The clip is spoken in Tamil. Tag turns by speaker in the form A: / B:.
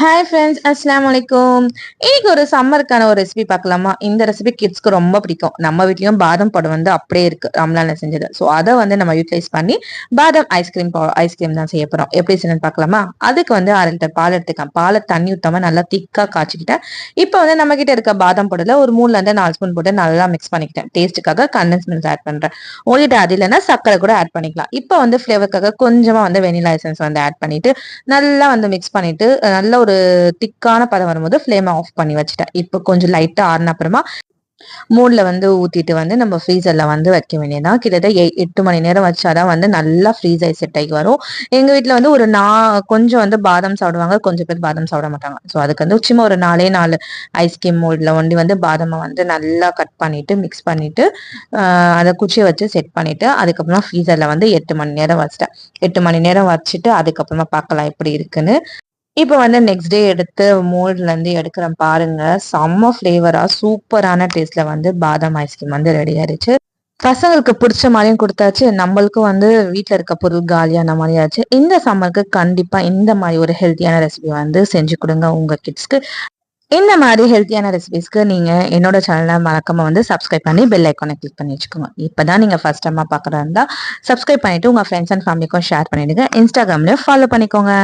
A: ஹாய் ஃப்ரெண்ட்ஸ் அஸ்லாம் வலைக்கும் இன்னைக்கு ஒரு சம்மருக்கான ஒரு ரெசிபி பார்க்கலாமா? இந்த ரெசிபி கிட்ஸ்க்கு ரொம்ப பிடிக்கும். நம்ம வீட்லயும் பாதம் படம் வந்து அப்படியே இருக்கு ரம்லான்ல செஞ்சது. ஸோ அதை வந்து நம்ம யூட்டிலைஸ் பண்ணி பாதம் ஐஸ்கிரீம் ஐஸ்கிரீம் தான் செய்ய போறோம். எப்படி செய்யணும் பார்க்கலாமா? அதுக்கு வந்து அரை லிட்டர் பால் எடுத்துக்கலாம். பாலை தண்ணி ஊத்தாம நல்லா திக்கா காய்ச்சிக்கிட்டேன். இப்போ வந்து நம்ம கிட்ட இருக்க பாதம் படல ஒரு மூணுல இருந்து நாலு ஸ்பூன் போட்டு நல்லா மிக்ஸ் பண்ணிக்கிட்டேன். டேஸ்ட்டுக்காக கண்டன்ஸ் ஆட் பண்றேன். உங்ககிட்ட அது இல்லைன்னா சக்கரை கூட ஆட் பண்ணிக்கலாம். இப்போ வந்து ஃபிளேவருக்காக கொஞ்சமா வந்து வெனிலா எசன்ஸ் வந்து ஆட் பண்ணிட்டு நல்லா வந்து மிக்ஸ் பண்ணிட்டு நல்ல ஒரு திக்கான பதம் வரும்போது ஃப்ளேமை ஆஃப் பண்ணி வச்சுட்டேன். இப்போ கொஞ்சம் லைட்டா ஆறின அப்புறமா மூடில் வந்து ஊற்றிட்டு வந்து நம்ம ஃப்ரீசரில் வந்து வைக்க வேண்டியதான் கிட்டத்தட்ட எட்டு மணி நேரம் வச்சாதான் வந்து நல்லா ஃப்ரீஸ் ஆகி செட் ஆகி வரும். எங்கள் வீட்டில் வந்து ஒரு நா கொஞ்சம் வந்து பாதம் சாப்பிடுவாங்க கொஞ்சம் பேர் பாதம் சாப்பிட மாட்டாங்க. ஸோ அதுக்கு வந்து சும்மா ஒரு நாலே நாலு ஐஸ்கிரீம் மோல்டில் ஒண்டி வந்து பாதமை வந்து நல்லா கட் பண்ணிட்டு மிக்ஸ் பண்ணிட்டு அதை குச்சியை வச்சு செட் பண்ணிட்டு அதுக்கப்புறமா ஃப்ரீசரில் வந்து எட்டு மணி நேரம் வச்சிட்டேன். எட்டு மணி நேரம் வச்சுட்டு அதுக்கப்புறமா பார்க்கலாம் எப்படி இருக்குன்னு. இப்போ வந்து நெக்ஸ்ட் டே எடுத்து மோல்ட்ல இருந்து எடுக்கிறேன் பாருங்க. செம்ம ஃப்ளேவரா சூப்பரான டேஸ்ட்ல வந்து பாதாம் ஐஸ்கிரீம் வந்து ரெடி ஆயிடுச்சு பசங்களுக்கு பிடிச்ச மாதிரியும் கொடுத்தாச்சு. நம்மளுக்கும் வந்து வீட்டில் இருக்க பொருள் காலியான மாதிரி ஆச்சு. இந்த சம்மருக்கு கண்டிப்பா இந்த மாதிரி ஒரு ஹெல்த்தியான ரெசிபி வந்து செஞ்சு கொடுங்க உங்க கிட்ஸ்க்கு இந்த மாதிரி ஹெல்த்தியான ரெசிபிஸ்க்கு நீங்க என்னோட சேனலை மறக்காம வந்து சப்ஸ்கிரைப் பண்ணி பெல் ஐக்கானை கிளிக் பண்ணி வச்சுக்கோங்க. இப்பதான் நீங்க ஃபர்ஸ்ட் டைமா பாக்குறதா இருந்தா சப்ஸ்கிரைப் பண்ணிட்டு உங்க ஃப்ரெண்ட்ஸ் அண்ட் ஃபேமிலிக்கும் ஷேர் பண்ணிடுங்க. இன்ஸ்டாகிராம்லயும் ஃபாலோ பண்ணிக்கோங்க.